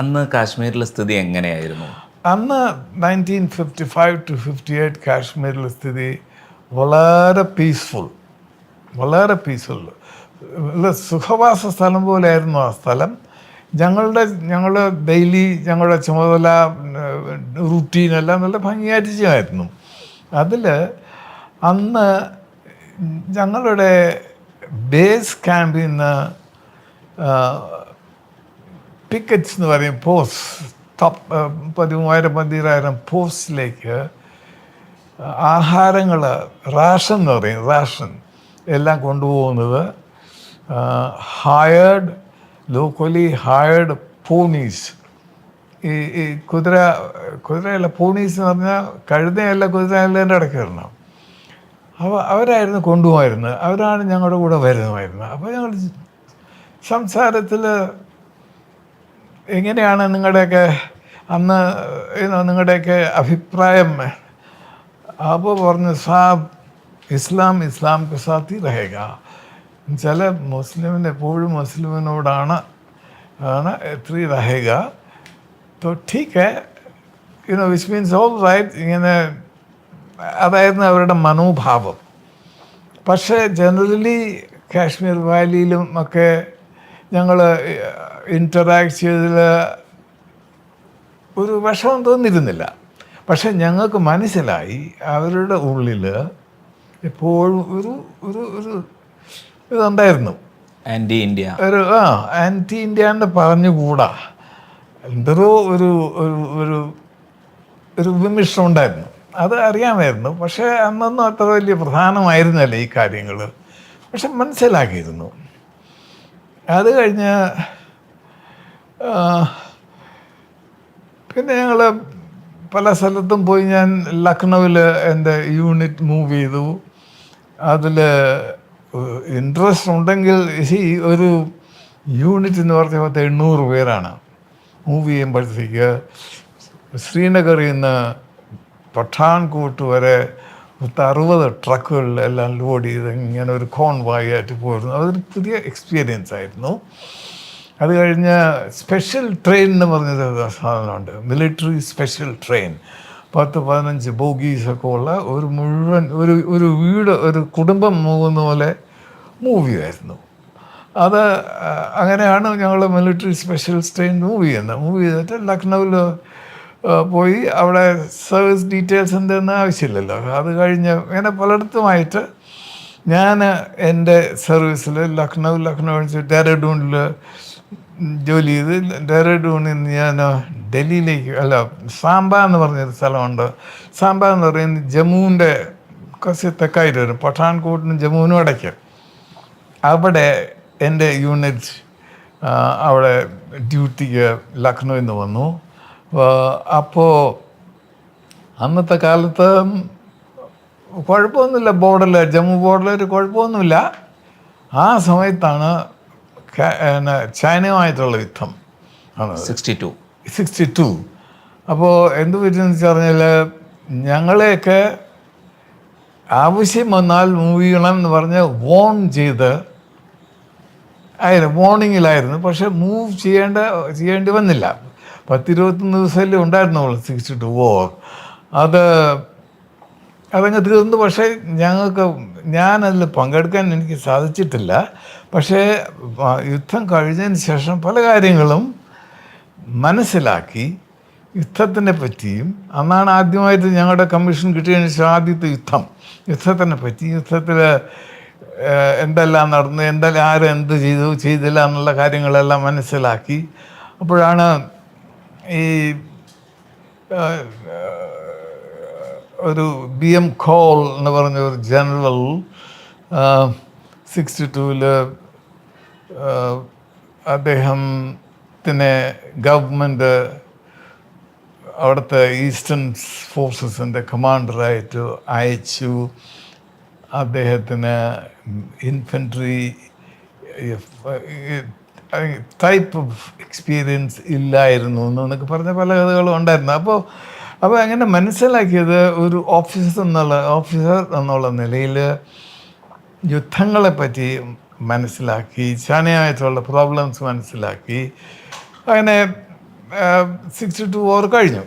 അന്ന് കാശ്മീരിലെ സ്ഥിതി എങ്ങനെയായിരുന്നു? അന്ന് nineteen fifty five to fifty eight കാശ്മീരിലെ സ്ഥിതി വളരെ പീസ്ഫുൾ വളരെ പീസ്ഫുൾ സുഖവാസ സ്ഥലം പോലെയായിരുന്നു ആ സ്ഥലം. ഞങ്ങളുടെ ഞങ്ങൾ ഡെയിലി ഞങ്ങളുടെ ചുമതല റുട്ടീനെല്ലാം നല്ല ഭംഗിയായിട്ട് ചെയ്യുമായിരുന്നു അതിൽ അന്ന് ഞങ്ങളുടെ ബേസ് ക്യാമ്പിൽ നിന്ന് പിക്കറ്റ്സ് എന്ന് പറയും പോസ്റ്റ് ടോപ്പ് പതിമൂവായിരം പതിനായിരം പോസ്റ്റിലേക്ക് ആഹാരങ്ങൾ റാഷൻ എന്ന് പറയും റാഷൻ എല്ലാം കൊണ്ടുപോകുന്നത് ഹയർഡ് ലോക്കലി ഹയർഡ് പോണീസ് ഈ ഈ കുതിര കുതിരയല്ല പോണീസ് എന്ന് പറഞ്ഞാൽ കഴുതയല്ല കുതിരയല്ല ഇടയ്ക്ക് വരണം. അവ അവരായിരുന്നു കൊണ്ടുപോയിരുന്നത്. അവരാണ് ഞങ്ങളുടെ കൂടെ വരുന്നതായിരുന്നത് അപ്പോൾ ഞങ്ങൾ സംസാരത്തിൽ എങ്ങനെയാണ് നിങ്ങളുടെയൊക്കെ അന്ന് നിങ്ങളുടെയൊക്കെ അഭിപ്രായം? അപ്പോൾ പറഞ്ഞു സാബ് ഇസ്ലാം ഇസ്ലാം കെ സാത്തി രഹേക ചില മുസ്ലിമിന് എപ്പോഴും മുസ്ലിമിനോടാണ് ആണ് എത്രീ രഹേക തോ ഠീക്ക് you know which means all right ഇങ്ങനെ അതായിരുന്നു അവരുടെ മനോഭാവം. പക്ഷേ ജനറലി കാശ്മീർ വാലിയിലും ഒക്കെ ഞങ്ങൾ ഇന്ററാക്ട് ചെയ്തതിൽ ഒരു വിഷമം തോന്നിയിരുന്നില്ല. പക്ഷെ ഞങ്ങൾക്ക് മനസ്സിലായി അവരുടെ ഉള്ളിൽ എപ്പോഴും ഒരു ഒരു ഒരു ഇതുണ്ടായിരുന്നു. ആന്റി ഇന്ത്യ ഒരു ആ ആന്റി ഇന്ത്യ എന്ന് പറഞ്ഞുകൂടാ. എന്തോ ഒരു ഒരു ഒരു ഒരു വിമിഷം ഉണ്ടായിരുന്നു. അത് അറിയാമായിരുന്നു. പക്ഷേ അന്നൊന്നും അത്ര വലിയ പ്രധാനമായിരുന്നല്ല ഈ കാര്യങ്ങൾ പക്ഷെ മനസ്സിലാക്കിയിരുന്നു. അത് കഴിഞ്ഞ് പിന്നെ ഞങ്ങൾ പല സ്ഥലത്തും പോയി ഞാൻ ലക്നൗവിൽ എന്റെ യൂണിറ്റ് മൂവ് ചെയ്തു. അതിൽ ഇൻട്രസ്റ്റ് ഉണ്ടെങ്കിൽ ഈ ഒരു യൂണിറ്റ് എന്ന് പറഞ്ഞ പത്ത് എണ്ണൂറ് പേരാണ് മൂവ് ചെയ്യുമ്പോഴത്തേക്ക്. ശ്രീനഗറിൽ നിന്ന് പഠാൻകോട്ട് വരെ ട്രക്കുകളിൽ എല്ലാം ലോഡ് ചെയ്ത് ഇങ്ങനെ ഒരു കോൺവായി ആയിട്ട് പോയിരുന്നു. അതൊരു പുതിയ എക്സ്പീരിയൻസ് ആയിരുന്നു. അത് കഴിഞ്ഞ് സ്പെഷ്യൽ ട്രെയിൻ എന്ന് പറഞ്ഞ സാധനമുണ്ട്. മിലിറ്ററി സ്പെഷ്യൽ ട്രെയിൻ പത്ത് പതിനഞ്ച് ബോഗീസൊക്കെ ഉള്ള ഒരു മുഴുവൻ ഒരു ഒരു വീട് ഒരു കുടുംബം മൂവുന്ന പോലെ മൂവി ആയിരുന്നു. അത് അങ്ങനെയാണ് ഞങ്ങൾ മിലിറ്ററി സ്പെഷ്യൽ ട്രെയിൻ മൂവ് ചെയ്യുന്നത്. മൂവ് ചെയ്തിട്ട് ലക്നൗവിൽ പോയി അവിടെ സർവീസ് ഡീറ്റെയിൽസ് എന്തെന്ന് ആവശ്യമില്ലല്ലോ. അത് കഴിഞ്ഞ് ഇങ്ങനെ പലയിടത്തുമായിട്ട് ഞാൻ എന്റെ സർവീസിൽ ലക്നൗ ലക്നൗ ഡെറാഡൂണിൽ ജോലി ചെയ്ത് ഡെറഡൂണിൽ നിന്ന് ഞാൻ ഡൽഹിയിലേക്ക് അല്ല സാമ്പ എന്ന് പറഞ്ഞൊരു സ്ഥലമുണ്ട്. സാമ്പ എന്ന് പറയുന്നത് ജമ്മുവിന്റെ കുറച്ച് തെക്കായിട്ട് വരും. പഠാൻകോട്ടിനും ജമ്മുവിനും ഇടയ്ക്ക്. അവിടെ എന്റെ യൂണിറ്റ് അവിടെ ഡ്യൂട്ടിക്ക് ലക്നൗ നിന്ന് വന്നു. അപ്പോൾ അന്നത്തെ കാലത്ത് കുഴപ്പമൊന്നുമില്ല ബോർഡിൽ ജമ്മു ബോർഡിൽ ഒരു കുഴപ്പമൊന്നുമില്ല. ആ സമയത്താണ് ചൈനയുമായിട്ടുള്ള യുദ്ധം ആണ് സിക്സ്റ്റി ടു. Sixty to. അപ്പോൾ എന്ത് പറ്റുമെന്ന് വെച്ച് പറഞ്ഞാൽ ഞങ്ങളെയൊക്കെ ആവശ്യം വന്നാൽ മൂവ് ചെയ്യണം എന്ന് പറഞ്ഞ് വോൺ ചെയ്ത് ആയിരുന്നു വോണിങ്ങിലായിരുന്നു. പക്ഷെ മൂവ് ചെയ്യേണ്ട ചെയ്യേണ്ടി വന്നില്ല. പത്തിരുപത്തൊന്ന് ദിവസമല്ലേ ഉണ്ടായിരുന്നുള്ളൂ സിക്സ്റ്റി ടു ഓ അത് അതങ്ങ് തീർന്നു. പക്ഷേ ഞങ്ങൾക്ക് ഞാനതിൽ പങ്കെടുക്കാൻ എനിക്ക് സാധിച്ചിട്ടില്ല. പക്ഷേ യുദ്ധം കഴിഞ്ഞതിന് ശേഷം പല കാര്യങ്ങളും മനസ്സിലാക്കി യുദ്ധത്തിനെ പറ്റിയും അന്നാണ് ആദ്യമായിട്ട് ഞങ്ങളുടെ കമ്മീഷൻ കിട്ടിയതിന് ശേഷം ആദ്യത്തെ യുദ്ധം. യുദ്ധത്തിനെ പറ്റി യുദ്ധത്തിൽ എന്തെല്ലാം നടന്നു എന്തെല്ലാം ആര് എന്ത് ചെയ്തു ചെയ്തില്ല എന്നുള്ള കാര്യങ്ങളെല്ലാം മനസ്സിലാക്കി. അപ്പോഴാണ് ഈ ഒരു ബി എം ഖോൾ എന്ന് പറഞ്ഞ ഒരു ജനറൽ സിക്സ്റ്റി ടൂവിൽ അദ്ദേഹത്തിനെ ഗവൺമെന്റ് അവിടുത്തെ ഈസ്റ്റേൺ ഫോഴ്സസിന്റെ കമാൻഡറായിട്ട് അയച്ചു. അദ്ദേഹത്തിന് ഇൻഫൻട്രി ടൈപ്പ് ഓഫ് എക്സ്പീരിയൻസ് ഇല്ലായിരുന്നു എന്നൊക്കെ പറഞ്ഞ പല കഥകളും ഉണ്ടായിരുന്നു. അപ്പോൾ അപ്പോൾ അങ്ങനെ മനസ്സിലാക്കിയത് ഒരു ഓഫീസർ എന്നുള്ള ഓഫീസർ എന്നുള്ള നിലയിൽ യുദ്ധങ്ങളെപ്പറ്റി മനസ്സിലാക്കി ചാനയായിട്ടുള്ള പ്രോബ്ലംസ് മനസ്സിലാക്കി. അങ്ങനെ സിക്സ്റ്റി ടു ഓവർ കഴിഞ്ഞു.